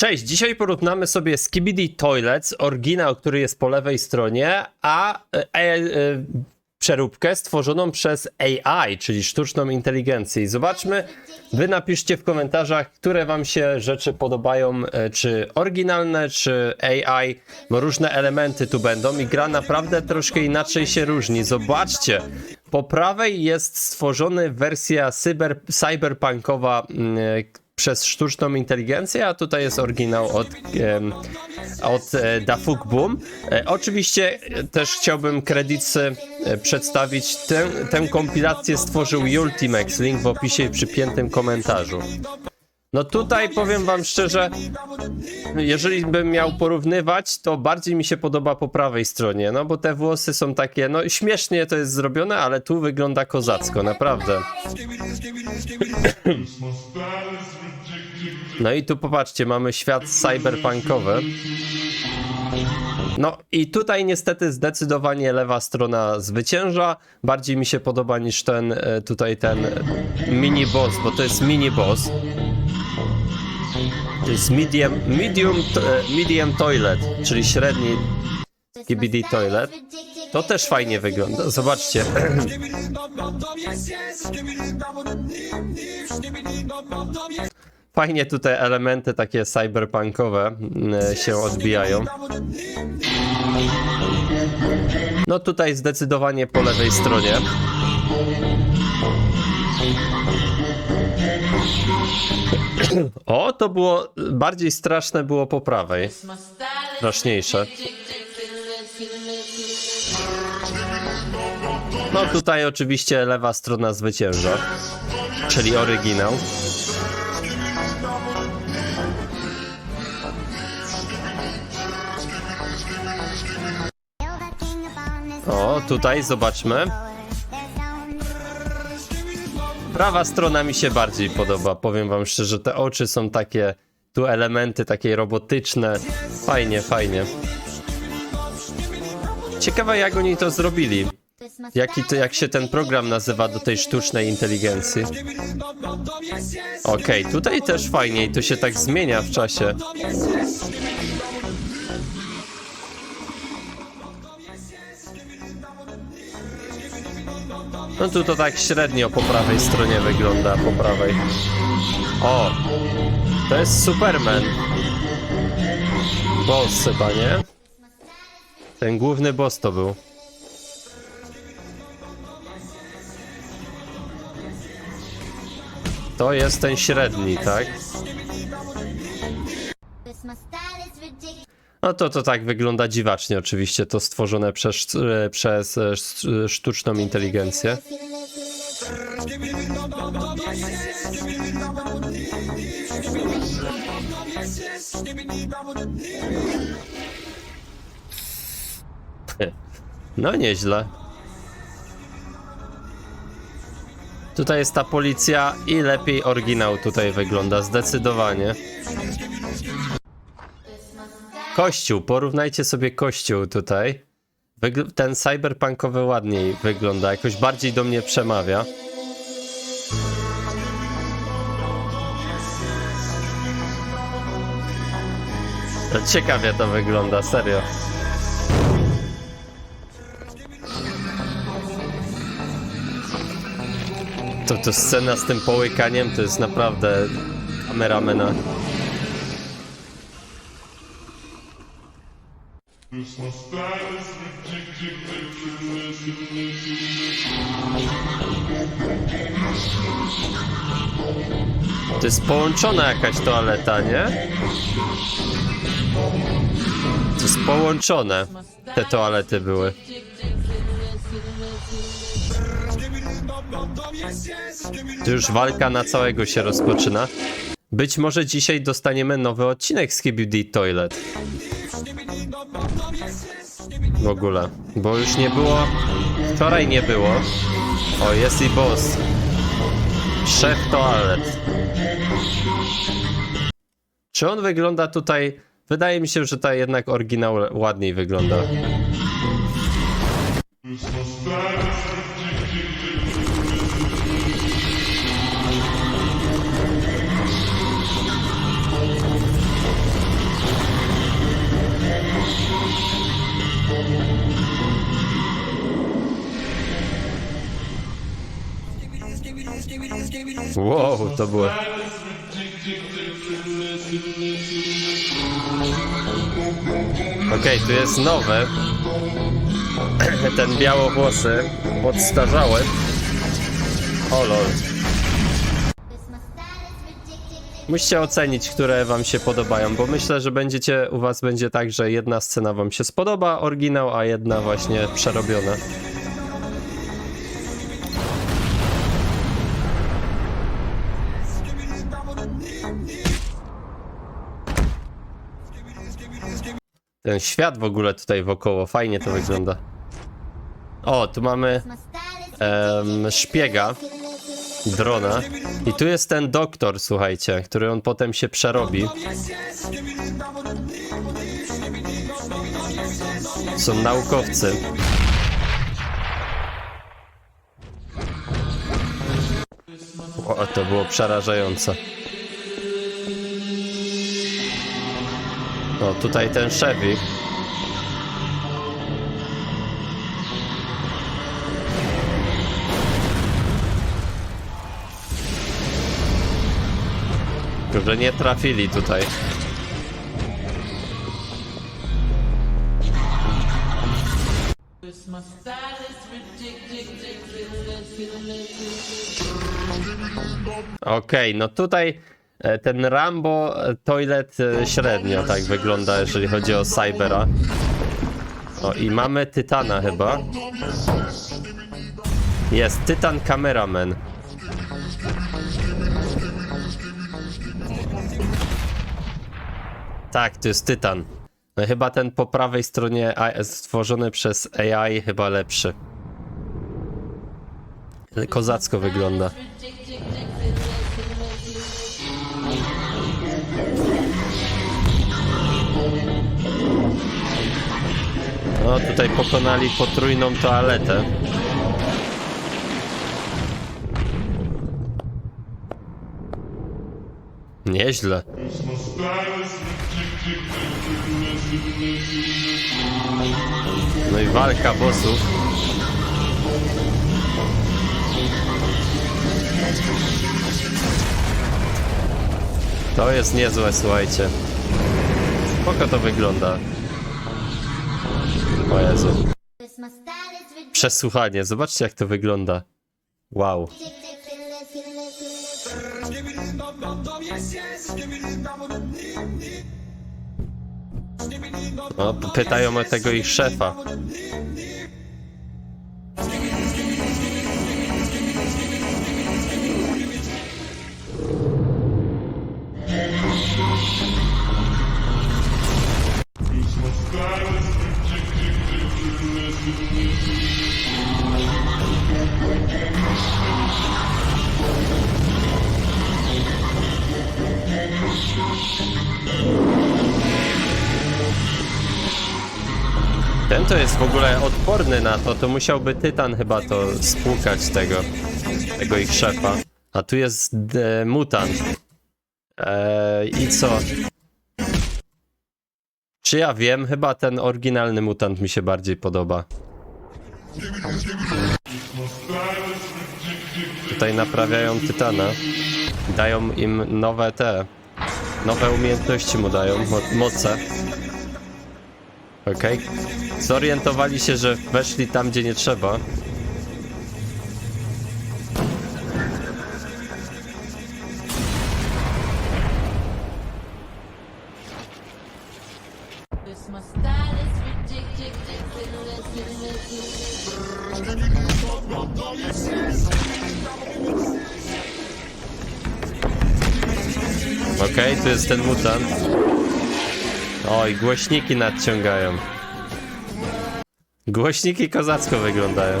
Cześć, dzisiaj porównamy sobie Skibidi Toilets, oryginał, który jest po lewej stronie, a e, e, przeróbkę stworzoną przez AI, czyli sztuczną inteligencję. Zobaczmy, wy napiszcie w komentarzach, które wam się rzeczy podobają, e, czy oryginalne, czy AI, bo różne elementy tu będą i gra naprawdę troszkę inaczej się różni. Zobaczcie, po prawej jest stworzony wersja cyber, cyberpunkowa mm, przez sztuczną inteligencję, a tutaj jest oryginał od, od e, Dafuk Boom. E, oczywiście też chciałbym kredyty e, przedstawić. Tę, tę kompilację stworzył Ultimax, link w opisie i przypiętym komentarzu. No tutaj powiem wam szczerze, jeżeli bym miał porównywać, to bardziej mi się podoba po prawej stronie, no bo te włosy są takie, no śmiesznie to jest zrobione, ale tu wygląda kozacko, naprawdę. No i tu popatrzcie, mamy świat cyberpunkowy. No i tutaj niestety zdecydowanie lewa strona zwycięża. Bardziej mi się podoba niż ten e, tutaj ten mini boss, bo to jest mini boss. To jest medium, medium, e, medium toilet, czyli średni KBD toilet. To też fajnie wygląda. Zobaczcie. Fajnie tutaj elementy takie cyberpunkowe mm, się odbijają. No tutaj zdecydowanie po lewej stronie. O, to było bardziej straszne było po prawej. Straszniejsze. No tutaj oczywiście lewa strona zwycięża, czyli oryginał. O, tutaj zobaczmy. Prawa strona mi się bardziej podoba. Powiem wam szczerze, te oczy są takie, tu elementy takie robotyczne. Fajnie, fajnie. Ciekawe jak oni to zrobili. Jaki to, jak się ten program nazywa do tej sztucznej inteligencji? Okej, tutaj też fajnie i to się tak zmienia w czasie. No tu to tak średnio po prawej stronie wygląda, po prawej. O! To jest Superman. Boss chyba, nie? Ten główny boss to był. To jest ten średni, tak? No to to tak wygląda dziwacznie oczywiście, to stworzone przez, e, przez e, sz- sztuczną inteligencję. No nieźle. Tutaj jest ta policja i lepiej oryginał tutaj wygląda, zdecydowanie. Kościół, porównajcie sobie kościół tutaj. Wygl- ten cyberpunkowy ładniej wygląda, jakoś bardziej do mnie przemawia. No, Ciekawie to wygląda, serio. To, to scena z tym połykaniem to jest naprawdę kameramena. To jest połączona jakaś toaleta, nie? To jest połączone. Te toalety były. To już walka na całego się rozpoczyna. Być może dzisiaj dostaniemy nowy odcinek z KBD Toilet. W ogóle. Bo już nie było. Wczoraj nie było. O, jest i boss. Szef toalet. Czy on wygląda tutaj. Wydaje mi się, że ta jednak oryginał ładniej wygląda. Wow, to było. Okej, tu jest nowe. Ten białowłosy, podstarzały. O. Musicie ocenić, które wam się podobają, bo myślę, że będziecie, u was będzie tak, że jedna scena wam się spodoba, oryginał, a jedna właśnie przerobiona. Ten świat w ogóle tutaj wokoło, fajnie to wygląda. O, tu mamy szpiega, drona. I tu jest ten doktor, słuchajcie, który on potem się przerobi. Są naukowcy. O, to było przerażające. O, tutaj ten Chevy. Że nie trafili tutaj. Okej, no tutaj ten Rambo e, Toilet e, średnio tak wygląda, jeżeli chodzi o Cybera. O i mamy Tytana chyba. Jest Tytan Cameraman. Tak, to jest Tytan. No chyba ten po prawej stronie stworzony przez AI chyba lepszy. Kozacko wygląda. No tutaj pokonali potrójną toaletę. Nieźle. No i walka bossów. To jest niezłe, słuchajcie. Spoko to wygląda. O Jezu. Przesłuchanie, zobaczcie jak to wygląda. Wow. No, pytają o tego ich szefa. To jest w ogóle odporny na to, to musiałby Tytan chyba to spłukać tego, tego ich szefa. A tu jest e, mutant. E, I co? Czy ja wiem? Chyba ten oryginalny mutant mi się bardziej podoba. Tutaj naprawiają Tytana. Dają im nowe te. Nowe umiejętności mu dają, mo moce. Okej. Zorientowali się, że weszli tam, gdzie nie trzeba. Okej, tu jest ten mutant. Oj, głośniki nadciągają. Głośniki kozacko wyglądają.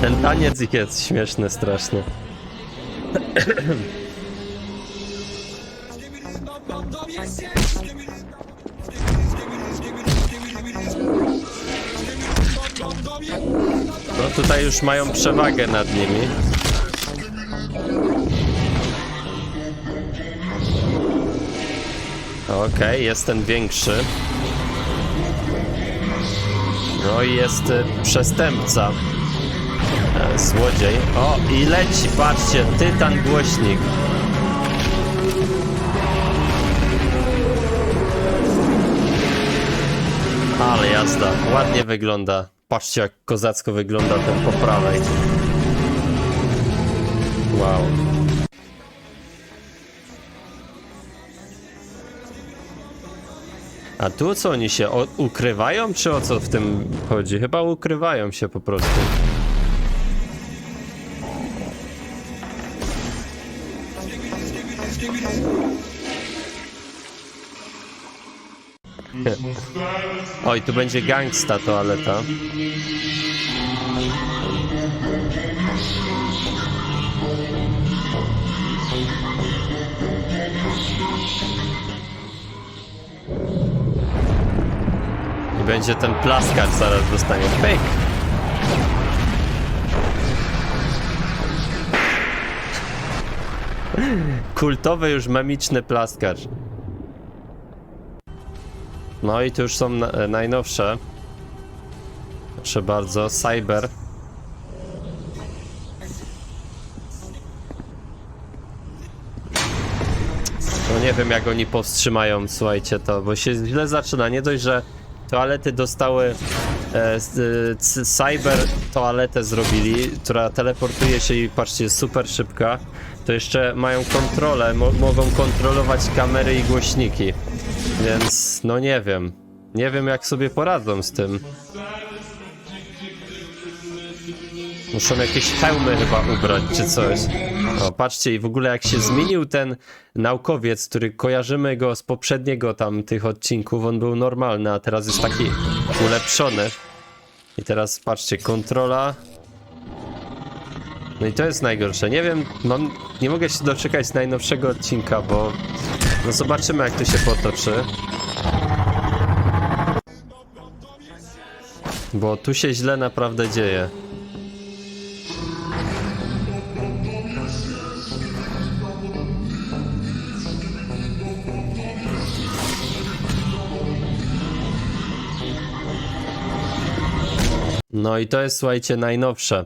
Ten taniec jest śmieszny strasznie. No tutaj już mają przewagę nad nimi. Okej, okay, jest ten większy. No i jest y, przestępca. E, złodziej. O, i leci, patrzcie, tytan głośnik. Ale jazda, ładnie wygląda. Patrzcie, jak kozacko wygląda ten po prawej. Wow. A tu co oni się ukrywają, czy o co w tym chodzi? Chyba ukrywają się po prostu. Oj, tu będzie gangsta toaleta. I będzie ten plaskacz zaraz dostanie. Pyk! Kultowy już memiczny plaskacz. No i tu już są na, e, najnowsze. Proszę bardzo, Cyber. No nie wiem jak oni powstrzymają, słuchajcie to, bo się źle zaczyna. Nie dość, że toalety dostały e, Cyber toaletę zrobili, która teleportuje się i patrzcie, jest super szybka. To jeszcze mają kontrolę, mo mogą kontrolować kamery i głośniki. Więc no nie wiem. Nie wiem jak sobie poradzą z tym. Muszą jakieś hełmy chyba ubrać czy coś. O, patrzcie i w ogóle jak się zmienił ten naukowiec, który kojarzymy go z poprzedniego tam tych odcinków, on był normalny, a teraz jest taki ulepszony. I teraz patrzcie, kontrola. No i to jest najgorsze. Nie wiem, mam, nie mogę się doczekać najnowszego odcinka, bo no zobaczymy jak to się potoczy. Bo tu się źle naprawdę dzieje. No i to jest, słuchajcie, najnowsze.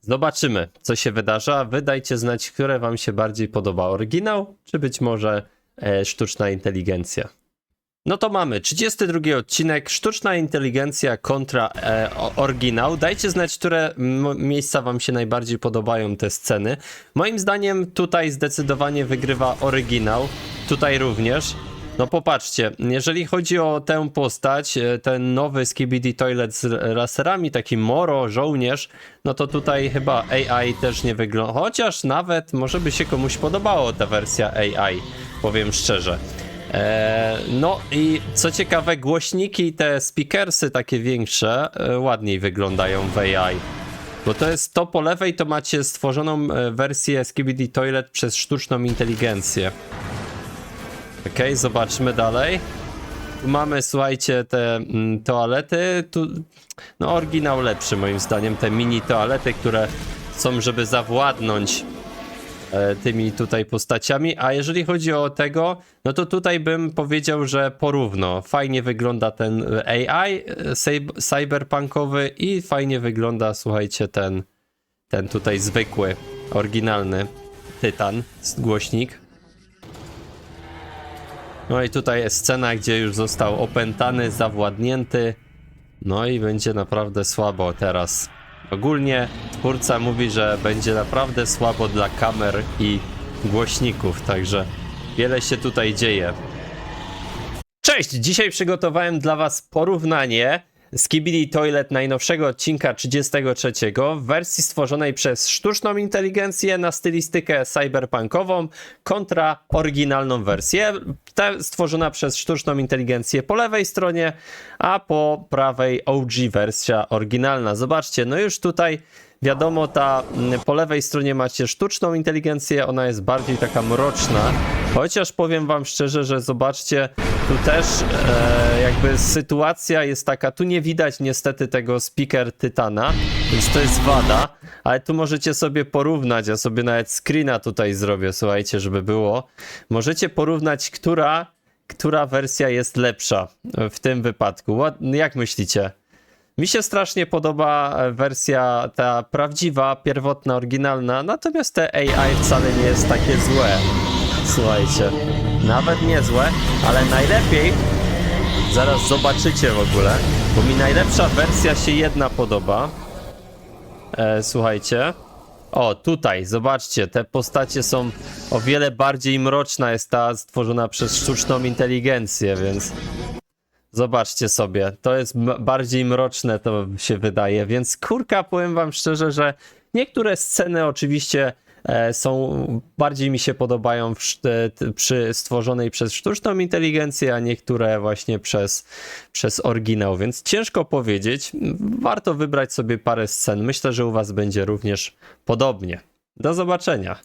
Zobaczymy, co się wydarza. Wy dajcie znać, które wam się bardziej podoba. Oryginał, czy być może e, sztuczna inteligencja. No to mamy 32 odcinek, sztuczna inteligencja kontra e, oryginał. Dajcie znać, które miejsca wam się najbardziej podobają te sceny. Moim zdaniem tutaj zdecydowanie wygrywa oryginał. Tutaj również. No popatrzcie, jeżeli chodzi o tę postać, e, ten nowy Skibidi Toilet z laserami, taki Moro, żołnierz, no to tutaj chyba AI też nie wygląda. Chociaż nawet może by się komuś podobało ta wersja AI, powiem szczerze. E, no i co ciekawe, głośniki, te speakersy takie większe, e, ładniej wyglądają w AI. Bo to jest to po lewej, to macie stworzoną e, wersję Skibidi Toilet przez sztuczną inteligencję. Okej, zobaczmy dalej. Tu mamy, słuchajcie, te mm, toalety. Tu, no, oryginał lepszy moim zdaniem. Te mini toalety, które są, żeby zawładnąć tymi tutaj postaciami. A jeżeli chodzi o tego, no to tutaj bym powiedział, że porówno. Fajnie wygląda ten e, AI e, cyb- cyberpunkowy i fajnie wygląda, słuchajcie, ten, ten tutaj zwykły, oryginalny Tytan, głośnik. No i tutaj jest scena, gdzie już został opętany, zawładnięty. No i będzie naprawdę słabo teraz. Ogólnie twórca mówi, że będzie naprawdę słabo dla kamer i głośników, także wiele się tutaj dzieje. Cześć! Dzisiaj przygotowałem dla Was porównanie Skibidi Toilet najnowszego odcinka 33 w wersji stworzonej przez sztuczną inteligencję na stylistykę cyberpunkową kontra oryginalną wersję, ta stworzona przez sztuczną inteligencję po lewej stronie, a po prawej OG wersja oryginalna. Zobaczcie, no już tutaj Wiadomo, ta po lewej stronie macie sztuczną inteligencję, ona jest bardziej taka mroczna. Chociaż powiem wam szczerze, że zobaczcie, tu też e, jakby sytuacja jest taka, tu nie widać niestety tego speaker Tytana, więc to jest wada, ale tu możecie sobie porównać, ja sobie nawet screena tutaj zrobię, słuchajcie, żeby było. Możecie porównać, która, która wersja jest lepsza w tym wypadku. Jak myślicie? Mi się strasznie podoba e, wersja ta prawdziwa, pierwotna, oryginalna, natomiast te AI wcale nie jest takie złe. Słuchajcie, nawet niezłe, ale najlepiej zaraz zobaczycie w ogóle, bo mi najlepsza wersja się jedna podoba. E, słuchajcie. O, tutaj, zobaczcie, te postacie są o wiele bardziej mroczna, jest ta stworzona przez sztuczną inteligencję, więc Zobaczcie sobie, to jest bardziej mroczne, to się wydaje, więc kurka, powiem wam szczerze, że niektóre sceny oczywiście e, są, bardziej mi się podobają w, przy stworzonej przez sztuczną inteligencję, a niektóre właśnie przez, przez oryginał, więc ciężko powiedzieć. Warto wybrać sobie parę scen. Myślę, że u was będzie również podobnie. Do zobaczenia.